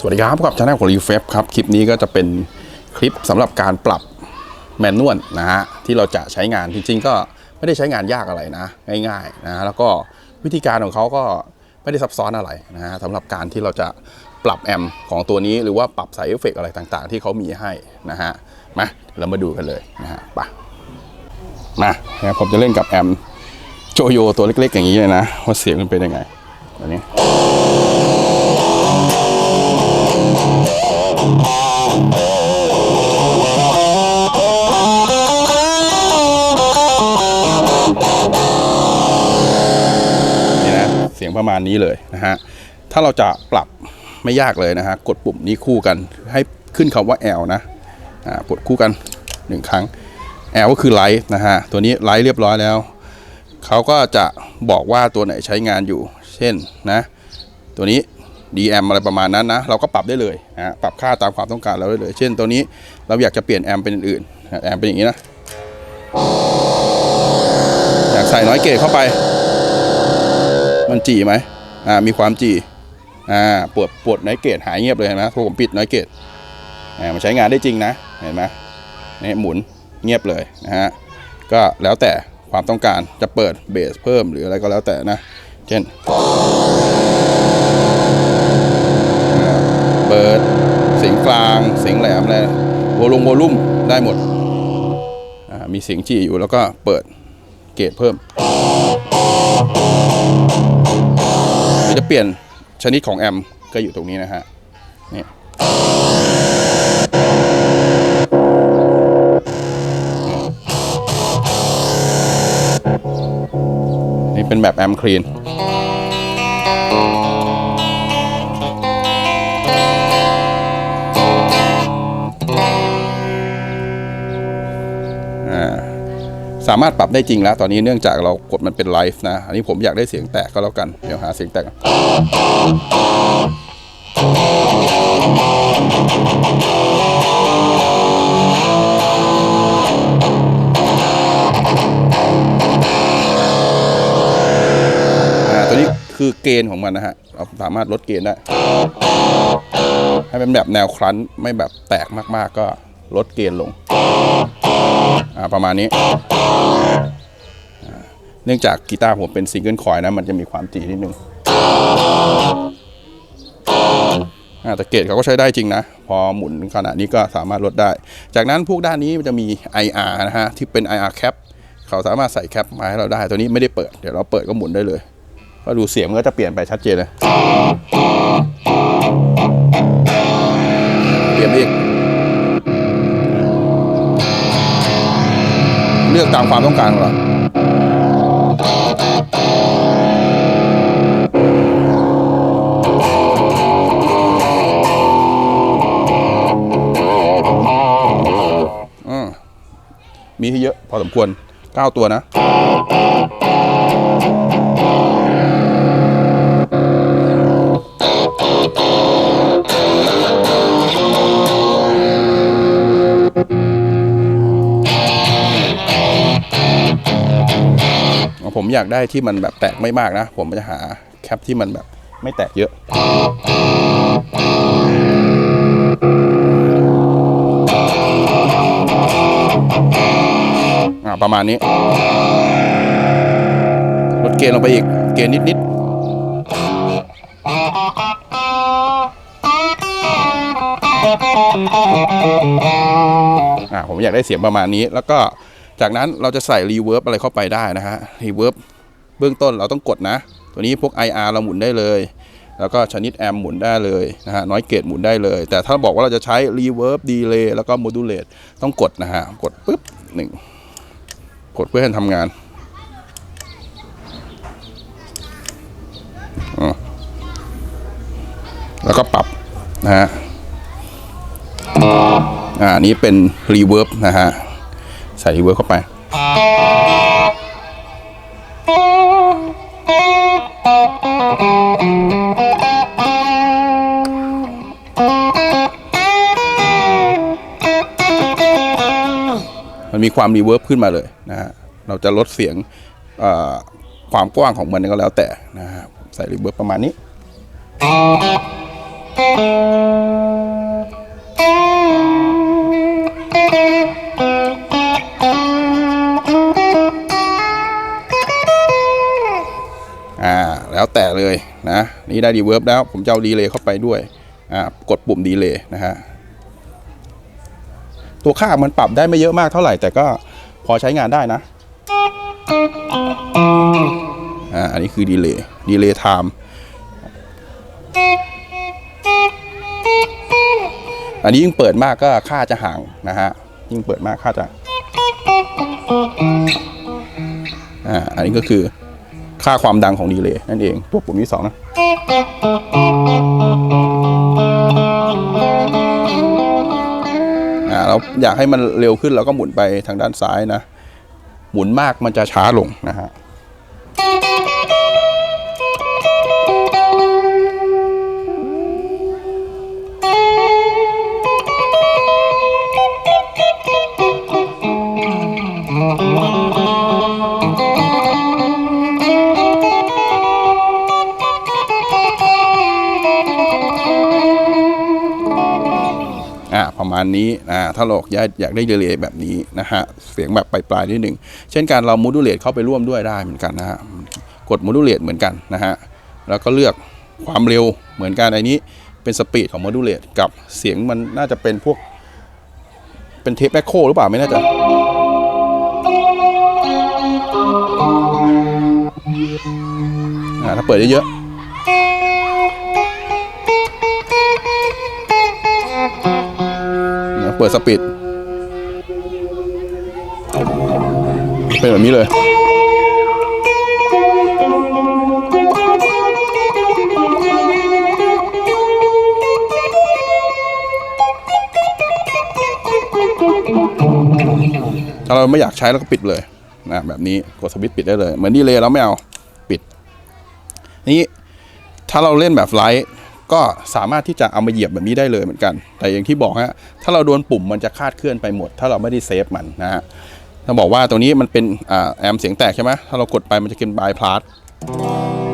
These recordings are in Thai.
สวัสดีครับพบกับช anel ของรีเฟครับ คลิปนี้ก็จะเป็นคลิปสำหรับการปรับแมนนวลนะฮะที่เราจะใช้งานจริงๆ ก็ไม่ได้ใช้งานยากอะไรนะ ง่ายๆนะแล้วก็วิธีการของเขาก็ไม่ได้ซับซ้อนอะไรนะฮะสำหรับการที่เราจะปรับแอมของตัวนี้หรือว่าปรับสายเอฟเฟกต์อะไรต่างๆ ที่เขามีให้นะฮะมาเรามาดูกันเลยนะฮะไปมานะครับผมจะเล่นกับแอมโจโยตัวเล็กๆ อย่างนี้เลยนะว่าเสียงมันเป็นยังไงตัวนี้ นี่นะเสียงประมาณนี้เลยนะฮะ ถ้าเราจะปรับไม่ยากเลยนะฮะ กดปุ่มนี้คู่กันให้ขึ้นคำว่า L นะอ่ากดคู่กันหนึ่งครั้ง L ก็คือไลท์นะฮะ ตัวนี้ไลท์เรียบร้อยแล้ว เขาก็จะบอกว่าตัวไหนใช้งานอยู่ เช่นนะ ตัวนี้ DM อะไรประมาณนั้นนะ เราก็ปรับได้เลยนะฮะปรับค่าตามความต้องการเราได้เลย เช่นตัวนี้เราอยากจะเปลี่ยนแอมเป็นอื่นแอมเป็นอย่างนี้นะอยากใส่น้อยเกรดเข้าไป มันจีไหมอ่ามีความจีอ่าปวดปวดน้อยเกรดหายเงียบเลยเห็นไหมพอผมปิดน้อยเกรดอ่ามันใช้งานได้จริงนะเห็นไหมนี่หมุนเงียบเลยนะฮะก็แล้วแต่ความต้องการจะเปิดเบสเพิ่มหรืออะไรก็แล้วแต่นะ เช่น ปิด เสียงกลาง เสียงแหลมอะไรโวลงโวลุ่มได้หมด มีเสียงจีอยู่แล้วก็เปิดเกรดเพิ่มจะเปลี่ยนชนิดของแอมป์ก็อยู่ตรงนี้นะฮะนี่นี่เป็นแบบแอมคลีน สามารถปรับได้จริงแล้ว ตอนนี้เนื่องจากเรากดมันเป็นไลฟ์นะ อันนี้ผมอยากได้เสียงแตกก็แล้วกัน เดี๋ยวหาเสียงแตกอ่าตัวนี้คือเกณฑ์ของมันนะฮะ เราสามารถลดเกณฑ์ได้ ให้เป็นแบบแนวครั้นไม่แบบแตกมาก ๆ ก็ลดเกณฑ์ลง ประมาณนี้เนื่องจากกีตาร์ผมเป็นซิงเกิลคอยนะ มันจะมีความจีนิดนึงอ่าแต่เกรดเขาก็ใช้ได้จริงนะ พอหมุนขนาดนี้ก็สามารถลดได้ จากนั้นพวกด้านนี้มันจะมี IR นะฮะ ที่เป็น IR cap เขาสามารถใส่แคปมาให้เราได้ ตัวนี้ไม่ได้เปิด เดี๋ยวเราเปิดก็หมุนได้เลย ก็ดูเสียงมันก็จะเปลี่ยนไปชัดเจนเลยเปลี่ยนอีก ลือกตามความต้องการของเราอืมมีให้เยอะพอสมควร 9 ตัวนะ ผมอยากได้ที่มันแบบแตกไม่มากนะ ผมจะหาแคปที่มันแบบไม่แตกเยอะอ่าประมาณนี้ลดเกณฑ์ลงไปอีก เกณฑ์นิดๆอ่าผมอยากได้เสียงประมาณนี้แล้วก็ จากนั้นเราจะใส่รีเวิร์บอะไรเข้าไปได้นะฮะรีเวิร์บเบื้องต้นเราต้องกดนะ ตัวนี้พวก IR เราหมุนได้เลย แล้วก็ชนิดแอมหมุนได้เลยนะฮะน้อยเกตหมุนได้เลย แต่ถ้าบอกว่าเราจะใช้รีเวิร์บดีเลย์แล้วก็โมดูลเลตต้องกดนะฮะกดปุ๊บหนึ่งกดเพื่อให้ทำงานแล้วก็ปรับนะฮะอ่านี้เป็นรีเวิร์บนะฮะ ส่รีเวิร์เข้าไปมันมีความรีเวิร์บขึ้นมาเลยนะฮะเราจะลดเสียงความกว้างของมันก็แล้วแต่นะฮะใส่รีเวิร์บประมาณนี้ เลยนะนี่ได้ดีเวิร์บแล้ว ผมจะเอาดีเลย์เข้าไปด้วยอ่ากดปุ่มดีเลย์นะฮะตัวค่ามันปรับได้ไม่เยอะมากเท่าไหร่ แต่ก็พอใช้งานได้นะอ่าอันนี้คือดีเลย์ดีเลย์ไทม์อันนี้ยิ่งเปิดมากก็ค่าจะห่างนะฮะยิ่งเปิดมากค่าจะอ่าอันนี้ก็คือ ค่าความดังของดีเลย์นั่นเองตัวปุ่มที่สองนะอ่าเราอยากให้มันเร็วขึ้นเราก็หมุนไปทางด้านซ้ายนะ หมุนมากมันจะช้าลงนะฮะ ณนี้นะถ้าเราอยากอยากได้เดีเลย์แบบนี้นะฮะเสียงแบบปลายๆนิดหนึ่งเช่นการเราโมดูเลตเข้าไปร่วมด้วยได้เหมือนกันนะฮะกดโมดูเลตเหมือนกันนะฮะแล้วก็เลือกความเร็วเหมือนกันอันนี้เป็นสปีดของโมดูเลตกับเสียงมันน่าจะเป็นพวกเป็นเทปแมคโครหรือเปล่าไม่แน่ใจอ่าถ้าเปิดเยอะ เปิดสปีดเป็นแบบนี้เลย ถ้าเราไม่อยากใช้เราก็ปิดเลยนะแบบนี้กดสวิตช์ปิดได้เลย เหมือนดีเลย์เราไม่เอาปิด นี้ถ้าเราเล่นแบบไลท์ ก็สามารถที่จะเอามาเหยียบแบบนี้ได้เลยเหมือนกัน แต่อย่างที่บอกฮะถ้าเราโดนปุ่มมันจะคาดเคลื่อนไปหมด ถ้าเราไม่ได้เซฟมันนะฮะถ้าบอกว่าตรงนี้มันเป็นอ่าแอมเสียงแตกใช่ไหมถ้าเรากดไปมันจะเป็นบายพาส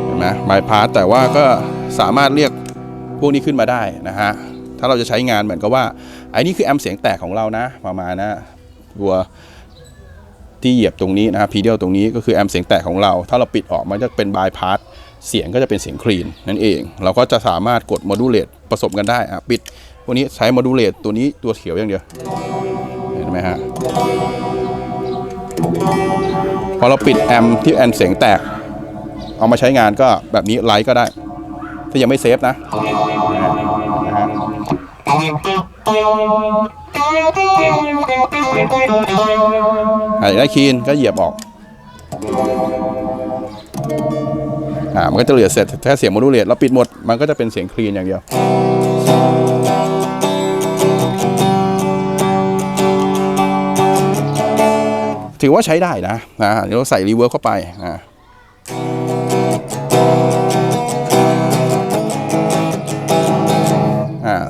เห็นไหมบายพาสแต่ว่าก็สามารถเรียกพวกนี้ขึ้นมาได้นะฮะถ้าเราจะใช้งานเหมือนกับว่าไอ้นี่คือแอมเสียงแตกของเรานะประมาณนะตัวที่เหยียบตรงนี้นะครับพีเดียลตรงนี้ก็คือแอมเสียงแตกของเรา ถ้าเราปิดออกมันจะเป็นบายพาส เสียงก็จะเป็นเสียงคลีนนั่นเอง เราก็จะสามารถกดโมดูเลตผสมกันได้อะปิดวันนี้ใช้โมดูเลตตัวนี้ตัวเขียวอย่างเดียว เห็นไหมฮะ พอเราปิดแอมที่แอมเสียงแตก เอามาใช้งานก็แบบนี้ไลท์ก็ได้ ถ้ายังไม่เซฟนะนะฮะอยากได้คีนก็เหยียบออก อ่ามันก็จะเหลือเสร็จแค่เสียงโมดูเลตเราปิดหมดมันก็จะเป็นเสียงคลีนอย่างเดียวถือว่าใช้ได้นะนะเดี๋ยวเราใส่รีเวิร์บเข้าไปอ่า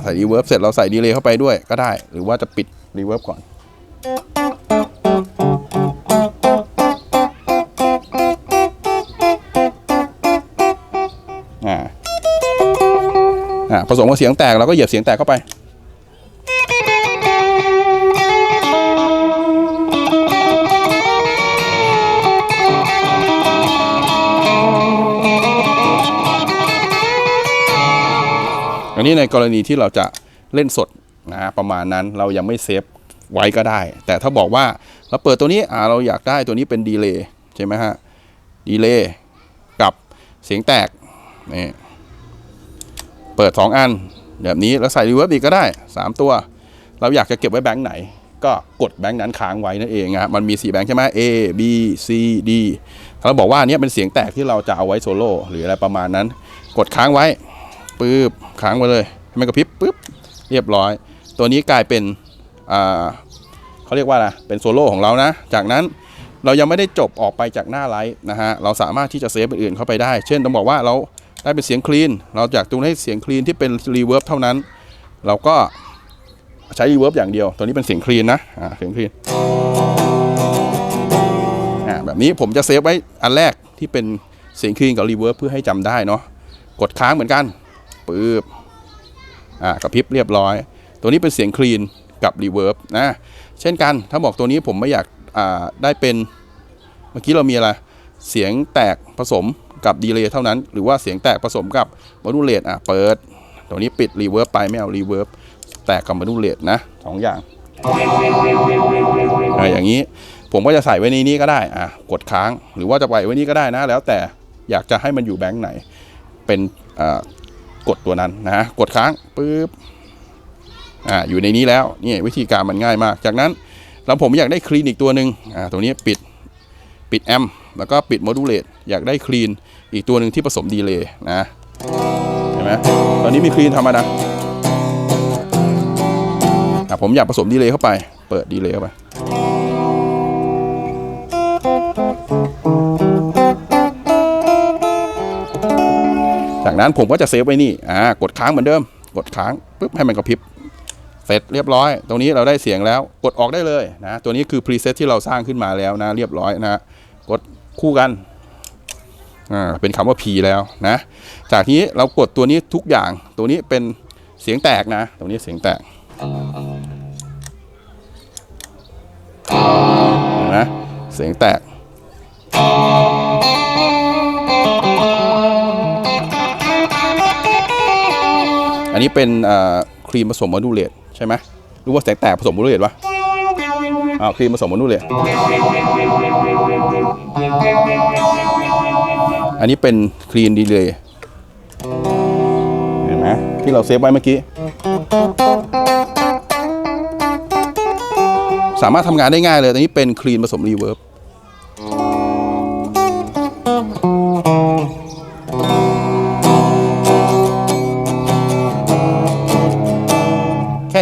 ใส่รีเวิร์บเสร็จเราใส่ดีเลย์เข้าไปด้วยก็ได้ หรือว่าจะปิดรีเวิร์บก่อน อ่าผสมกับเสียงแตกเราก็เหยียบเสียงแตกเข้าไป อันนี้ในกรณีที่เราจะเล่นสดนะฮะประมาณนั้นเรายังไม่เซฟไว้ก็ได้ แต่ถ้าบอกว่าเราเปิดตัวนี้อ่าเราอยากได้ตัวนี้เป็นดีเลย์ใช่ไหมฮะดีเลย์กับเสียงแตกนี่ เปิด 2 อัน แบบนี้แล้วใส่รีเวิร์บอีกก็ได้ 3 ตัว เราอยากจะเก็บไว้แบงค์ไหน ก็กดแบงค์นั้นค้างไว้นั่นเองนะฮะมันมี4แบงค์ใช่ไหม A B C D เราบอกว่าเนี้ยเป็นเสียงแตกที่เราจะเอาไว้โซโล่หรืออะไรประมาณนั้น กดค้างไว้ปึ๊บค้างไว้เลยให้มันกระพริบปึ๊บเรียบร้อย ตัวนี้กลายเป็นอ่าเขาเรียกว่าอะไรเป็นโซโล่ของเรานะ จากนั้นเรายังไม่ได้จบออกไปจากหน้าไลท์นะฮะเราสามารถที่จะเซฟอื่นๆเข้าไปได้ เช่นต้องบอกว่าเรา ได้เป็นเสียงคลีน เราอยากตรงให้เสียงคลีนที่เป็นรีเวิร์บเท่านั้น เราก็ใช้รีเวิร์บอย่างเดียว ตัวนี้เป็นเสียงคลีนนะเสียงคลีนแบบนี้ผมจะเซฟไว้อันแรกที่เป็นเสียงคลีนกับรีเวิร์บเพื่อให้จำได้เนาะ กดค้างเหมือนกันปึ๊บอ่ากระพริบเรียบร้อย ตัวนี้เป็นเสียงคลีนกับรีเวิร์บนะ เช่นกัน ถ้าบอกตัวนี้ผมไม่อยากอ่าได้เป็น เมื่อกี้เรามีอะไร เสียงแตกผสม กับดีเลย์เท่านั้น หรือว่าเสียงแตกผสมกับม o ดูเลตอะเปิดตัวนี้ปิดรีเวิร์บไปไม่เอารีเวิร์บแตกกับม o ดูเลตนะสองอย่างอ่าอย่างนี้ผมก็จะใส่ไว้ในนี้ก็ได้อะกดค้าง หรือว่าจะปไว้นี่ก็ได้นะ แล้วแต่อยากจะให้มันอยู่แบงค์ไหน เป็นอ่ากดตัวนั้นนะกดค้างปุ๊บอ่าอยู่ในนี้แล้วนี่วิธีการมันง่ายมาก จากนั้นเราผมอยากได้คลีนอีกตัวหนึ่งอ่าตัวนี้ปิดปิดแอมแล้วก็ปิดโมดูเลตอยากได้คลีน อีกตัวหนึ่งที่ผสมดีเลย์นะเห็นไหมตอนนี้มีคลีนทำมานะอะผมอยากผสมดีเลย์เข้าไป เปิดดีเลย์เข้าไปจากนั้นผมก็จะเซฟไว้นี่ อ่า กดค้างเหมือนเดิม กดค้างปุ๊บให้มันกระพริบ เสร็จเรียบร้อย ตรงนี้เราได้เสียงแล้ว กดออกได้เลยนะ ตัวนี้คือพรีเซตที่เราสร้างขึ้นมาแล้วนะ เรียบร้อยนะ กดคู่กัน อ่าเป็นคำว่า P แล้วนะ จากนี้เรากดตัวนี้ทุกอย่าง ตัวนี้เป็นเสียงแตกนะ ตรงนี้เสียงแตกนไหมเสียงแตกอันนี้เป็นครีมผสมมะนูเลตใช่ไหมรู้ว่าแสงแตกผสมมะนูเลตวะอ้าวครีมผสมมะนูเลต อันนี้เป็นคลีนดีเลยเห็นไหมที่เราเซฟไว้เมื่อกี้ สามารถทำงานได้ง่ายเลยอันนี้เป็นคลีนผสมรีเวิร์บ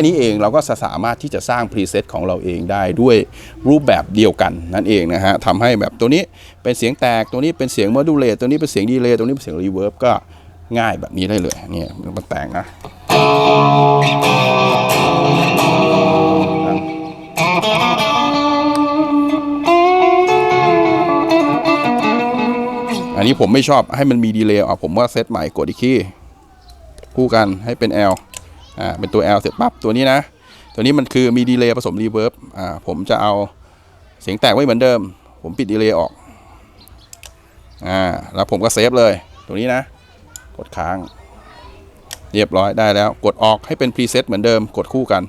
นี้เองเราก็สามารถที่จะสร้างพรีเซตของเราเองได้ด้วยรูปแบบเดียวกันนั่นเองนะฮะทำให้แบบตัวนี้เป็นเสียงแตกตัวนี้เป็นเสียงโมดูเลตตัวนี้เป็นเสียงดีเลย์ตัวนี้เป็นเสียงรีเวิร์บก็ง่ายแบบนี้ได้เลยเนี่ยมันแต่งนะอันนี้ผมไม่ชอบให้มันมีดีเลย์อะผมว่าเซตใหม่กดอีกทีคู่กันให้เป็น L อ่าเป็นตัว L เสร็จปั๊บตัวนี้นะ ตัวนี้มันคือมีดีเลย์ผสมรีเวิร์บอ่าผมจะเอาเสียงแตกไว้เหมือนเดิม ผมปิดดีเลย์ออกอ่าแล้วผมก็เซฟเลยตัวนี้นะ กดค้าง เรียบร้อยได้แล้ว กดออกให้เป็นพรีเซตเหมือนเดิม กดคู่กัน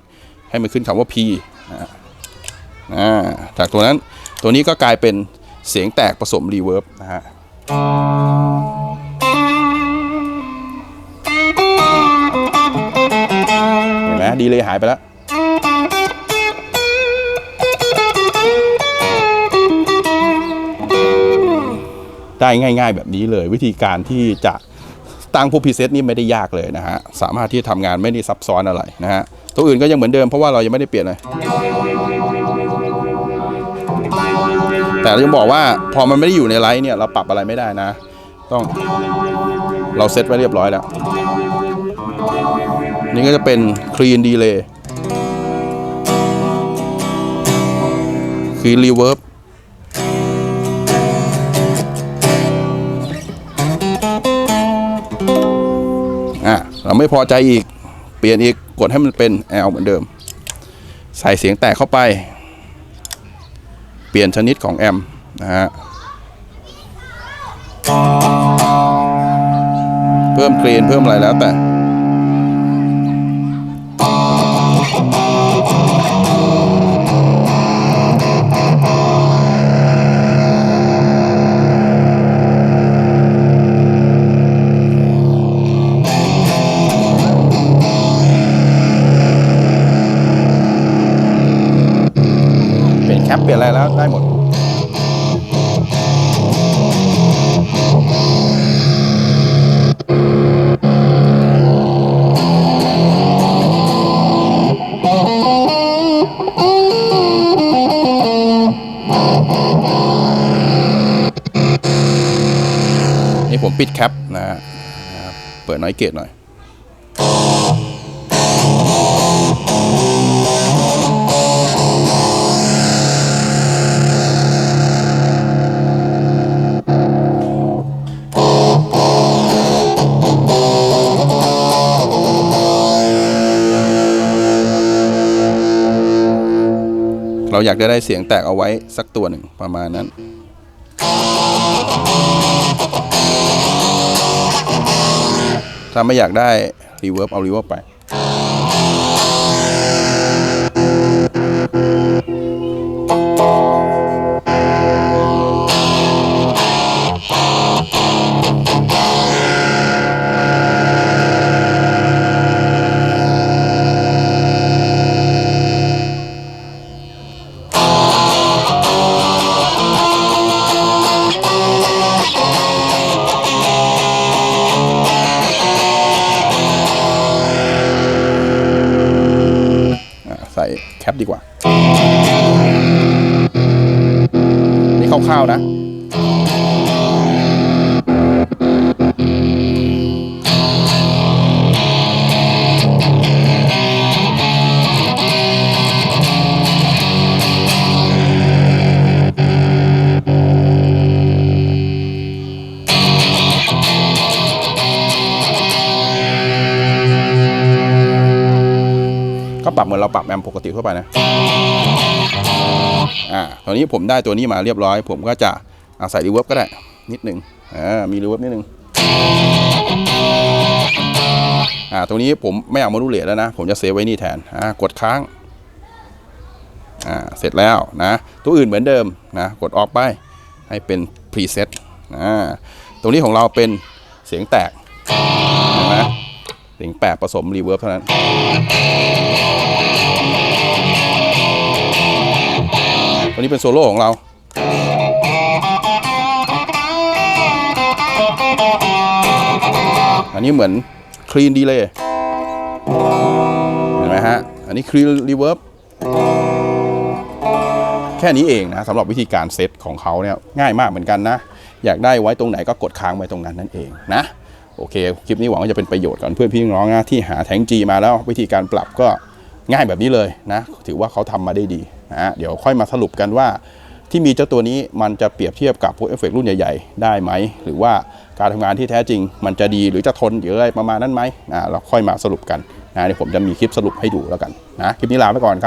ให้มันขึ้นคำว่า P อ่าอ่าจากตัวนั้นตัวนี้ก็กลายเป็นเสียงแตกผสมรีเวิร์บนะฮะ นไหมดีเลยหายไปแล้วได้ง่าย ๆ แบบนี้เลย วิธีการที่จะตั้งพวกพรีเซตนี่ไม่ได้ยากเลยนะฮะ สามารถที่จะทำงานไม่ได้ซับซ้อนอะไรนะฮะ ตัวอื่นก็ยังเหมือนเดิมเพราะว่าเรายังไม่ได้เปลี่ยนเลย แต่เรายังบอกว่าพอมันไม่ได้อยู่ในไลน์เนี่ยเราปรับอะไรไม่ได้นะ ต้องเราเซตไว้เรียบร้อยแล้ว นี่ก็จะเป็น clean delay clean reverb อะเราไม่พอใจอีกเปลี่ยนอีกกดให้มันเป็น L เหมือนเดิม ใส่เสียงแตกเข้าไป เปลี่ยนชนิดของแอมป์นะฮะ เพิ่มเกรนเพิ่มอะไรแล้วแต่เปลี่ยนแคปเปลี่ยนอะไรแล้วได้หมด มปิดแคปนะฮะเปิดน้อยเกตหน่อยเราอยากได้เสียงแตกเอาไว้สักตัวหนึ่งประมาณนั้น ไม่อยากได้รีเวิร์บเอารีเวิร์บไป เราปรับแอมป์ปกติทั่วไปนะอ่าตอนนี้ผมได้ตัวนี้มาเรียบร้อย ผมก็จะอาใส่รีเวิร์บก็ได้ นิดหนึ่งอ่ามีรีเวิร์บนิดหนึ่งอ่าตรงนี้ผมไม่เอามาดูเลทแล้วนะ ผมจะเซฟไว้นี่แทนอ่ากดค้างอ่าเสร็จแล้วนะตัวอื่นเหมือนเดิมนะกดออกไปให้เป็นพรีเซ็ตอ่าตรงนี้ของเราเป็นเสียงแตกเห็นไหมเสียงแปดผสมรีเวิร์บเท่านั้น วนี้เป็นโซโล่ของเราอันนี้เหมือนคลีนดีเลยเห็นไหมฮะ อันนี้คลีนรีเวิร์บแค่นี้เองนะสำหรับวิธีการเซตของเขาเนี่ยง่ายมากเหมือนกันนะ อยากได้ไว้ตรงไหนก็กดค้างไว้ตรงนั้นนั่นเองนะ โอเค คลิปนี้หวังว่าจะเป็นประโยชน์กับเพื่อนพี่น้องนะที่หาแทงจีมาแล้ววิธีการปรับก็ง่ายแบบนี้เลยนะ ถือว่าเขาทำมาได้ดี นะเดี๋ยวค่อยมาสรุปกันว่า ที่มีเจ้าตัวนี้มันจะเปรียบเทียบกับพวกเอฟเฟกรุ่นใหญ่ๆ ได้ไหม หรือว่าการทำงานที่แท้จริง มันจะดีหรือจะทนหรืออะไรประมาณนั้นไหมอ่าเราค่อยมาสรุปกันนะเดี๋ยวผมจะมีคลิปสรุปให้ดูแล้วกันนะคลิปนี้ลาไปก่อนครับ